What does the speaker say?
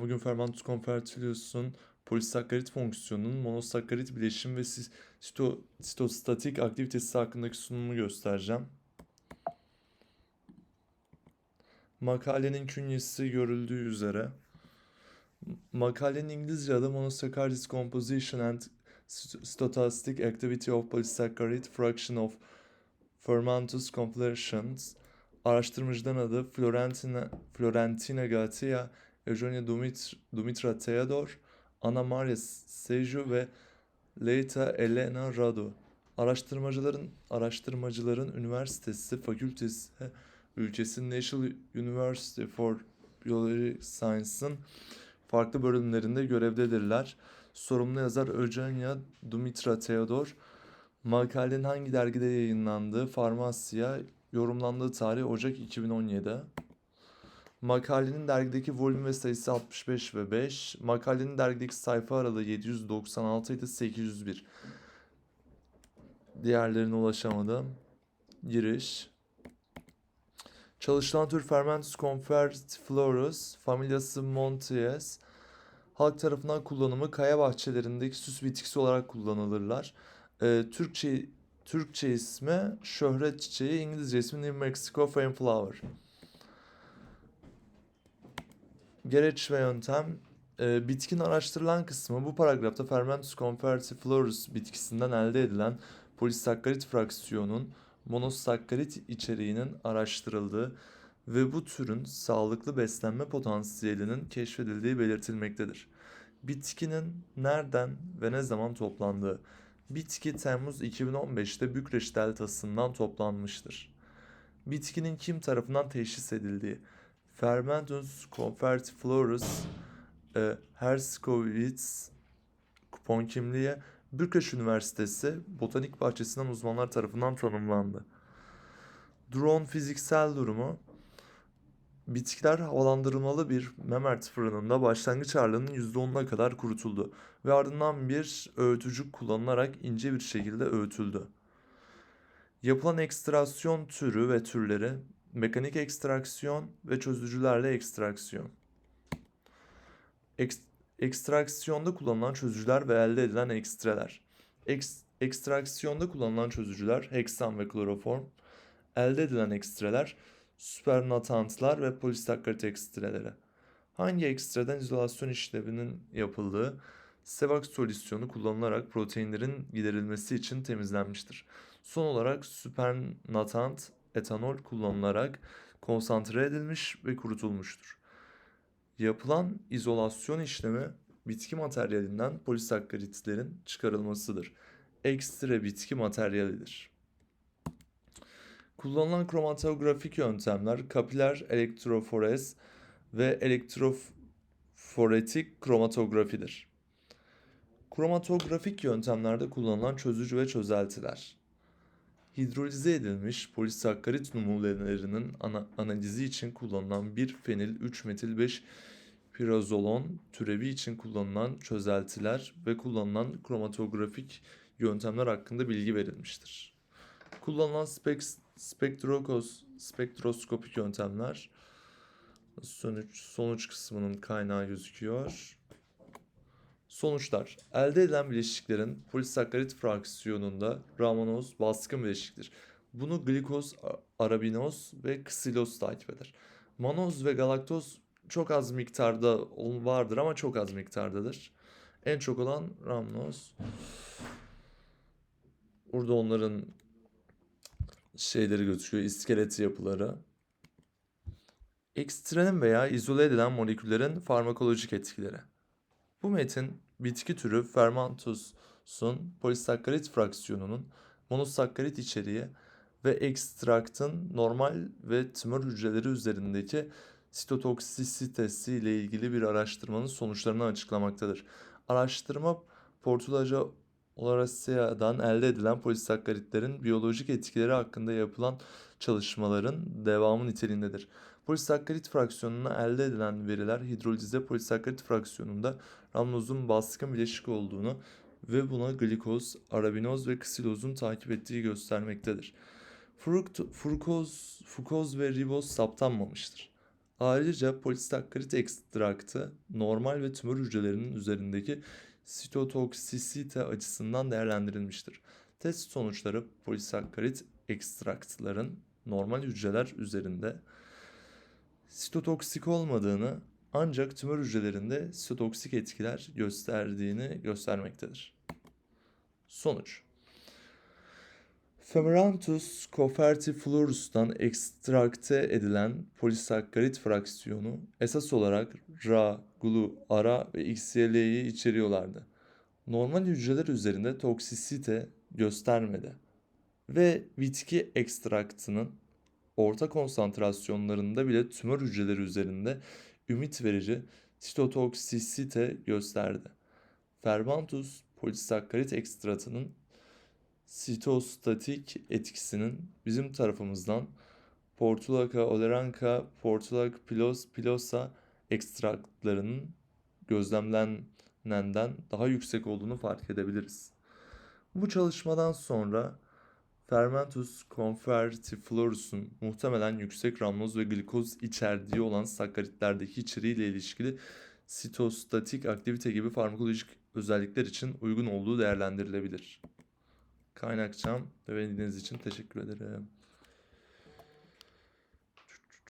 Bugün fermentus convertilus'un polisakkarit fonksiyonunun monosakkarit bileşim ve sito- sitostatik aktivitesi hakkındaki sunumumu göstereceğim. Makalenin künyesi görüldüğü üzere. Makalenin İngilizce adı Monosaccharide Composition and St- Stochastic Activity of Polysaccharide Fraction of Fermentus Completions. Araştırmacıların adı Florentina, Florentina Gatia, Eugenia Dumitr, Dumitra Theodor, Ana Maria Seju ve Leita Elena Radu. Araştırmacıların araştırmacıların üniversitesi, fakültesi, ülkesinin National University for Biology Science'ın farklı bölümlerinde görevdedirler. Sorumlu yazar Eugenia Dumitra Theodor. Makalenin hangi dergide yayınlandığı Farmasya yorumlandığı tarih Ocak 2017. Makalenin dergideki volüm ve sayısı 65 ve 5. Makalenin dergideki sayfa aralığı 796 ile 801. Diğerlerine ulaşamadım. Giriş. Çalışılan tür Fermentus convertiflorus, familyası Monties, halk tarafından kullanımı kaya bahçelerindeki süs bitkisi olarak kullanılırlar. Ee, Türkçe Türkçe ismi şöhret çiçeği, İngilizce ismi New Mexico Fame Flower. Gereç ve yöntem e, bitkin araştırılan kısmı bu paragrafta Fermentus convertiflorus bitkisinden elde edilen polisakkarit fraksiyonun monosakkarit içeriğinin araştırıldığı ve bu türün sağlıklı beslenme potansiyelinin keşfedildiği belirtilmektedir. Bitkinin nereden ve ne zaman toplandığı. Bitki Temmuz 2015'te Bükreş deltasından toplanmıştır. Bitkinin kim tarafından teşhis edildiği. Fermentus convertiflorus e, Herskovitz kupon kimliği Bükreş Üniversitesi Botanik Bahçesi'nden uzmanlar tarafından tanımlandı. Drone fiziksel durumu Bitkiler havalandırılmalı bir Memert fırınında başlangıç ağırlığının %10'una kadar kurutuldu ve ardından bir öğütücü kullanılarak ince bir şekilde öğütüldü. Yapılan ekstrasyon türü ve türleri mekanik ekstraksiyon ve çözücülerle ekstraksiyon. Ek- ekstraksiyonda kullanılan çözücüler ve elde edilen ekstreler. Eks- ekstraksiyonda kullanılan çözücüler heksan ve kloroform. Elde edilen ekstreler süpernatantlar ve polisakkarit ekstreleri. Hangi ekstreden izolasyon işleminin yapıldığı Sevak solüsyonu kullanılarak proteinlerin giderilmesi için temizlenmiştir. Son olarak süpernatant etanol kullanılarak konsantre edilmiş ve kurutulmuştur. Yapılan izolasyon işlemi bitki materyalinden polisakkaritlerin çıkarılmasıdır. Ekstre bitki materyalidir. Kullanılan kromatografik yöntemler kapiler elektroforez ve elektroforetik kromatografidir. Kromatografik yöntemlerde kullanılan çözücü ve çözeltiler. Hidrolize edilmiş polisakkarit numunelerinin ana- analizi için kullanılan 1 fenil 3 metil 5 pirazolon türevi için kullanılan çözeltiler ve kullanılan kromatografik yöntemler hakkında bilgi verilmiştir. Kullanılan spek spektrokos, spektroskopik yöntemler sonuç, sonuç kısmının kaynağı gözüküyor. Sonuçlar. Elde edilen bileşiklerin polisakkarit fraksiyonunda Ramanoz baskın bileşiktir. Bunu glikoz, arabinoz ve ksiloz takip eder. Manoz ve galaktoz çok az miktarda vardır ama çok az miktardadır. En çok olan ramnoz. Burada onların şeyleri gözüküyor, iskelet yapıları. Ekstrenin veya izole edilen moleküllerin farmakolojik etkileri. Bu metin bitki türü fermentusun polisakkarit fraksiyonunun monosakkarit içeriği ve ekstraktın normal ve tümör hücreleri üzerindeki sitotoksisitesi ile ilgili bir araştırmanın sonuçlarını açıklamaktadır. Araştırma Portulaca Olacea'dan elde edilen polisakkaritlerin biyolojik etkileri hakkında yapılan çalışmaların devamı niteliğindedir. Polisakkarit fraksiyonuna elde edilen veriler hidrolize polisakkarit fraksiyonunda ramnozun baskın bileşik olduğunu ve buna glikoz, arabinoz ve ksilozun takip ettiği göstermektedir. Frukt, frukoz, fukoz ve riboz saptanmamıştır. Ayrıca polisakkarit ekstraktı normal ve tümör hücrelerinin üzerindeki sitotoksisite açısından değerlendirilmiştir. Test sonuçları polisakkarit ekstraktların normal hücreler üzerinde sitotoksik olmadığını ancak tümör hücrelerinde sitotoksik etkiler gösterdiğini göstermektedir. Sonuç Femeranthus cofertiflorus'tan ekstrakte edilen polisakkarit fraksiyonu esas olarak Ra, Glu, Ara ve XYL'yi içeriyorlardı. Normal hücreler üzerinde toksisite göstermedi ve bitki ekstraktının orta konsantrasyonlarında bile tümör hücreleri üzerinde ümit verici sitotoksisite gösterdi. Fermentus polisakkarit ekstratının sitostatik etkisinin bizim tarafımızdan Portulaca oleranca, Portulaca pilos, pilosa ekstraktlarının gözlemlenenden daha yüksek olduğunu fark edebiliriz. Bu çalışmadan sonra Fermentus confertiflorus'un muhtemelen yüksek ramnoz ve glikoz içerdiği olan sakkaritlerdeki içeriğiyle ilişkili sitostatik aktivite gibi farmakolojik özellikler için uygun olduğu değerlendirilebilir. Kaynakçam ve dinlediğiniz için teşekkür ederim.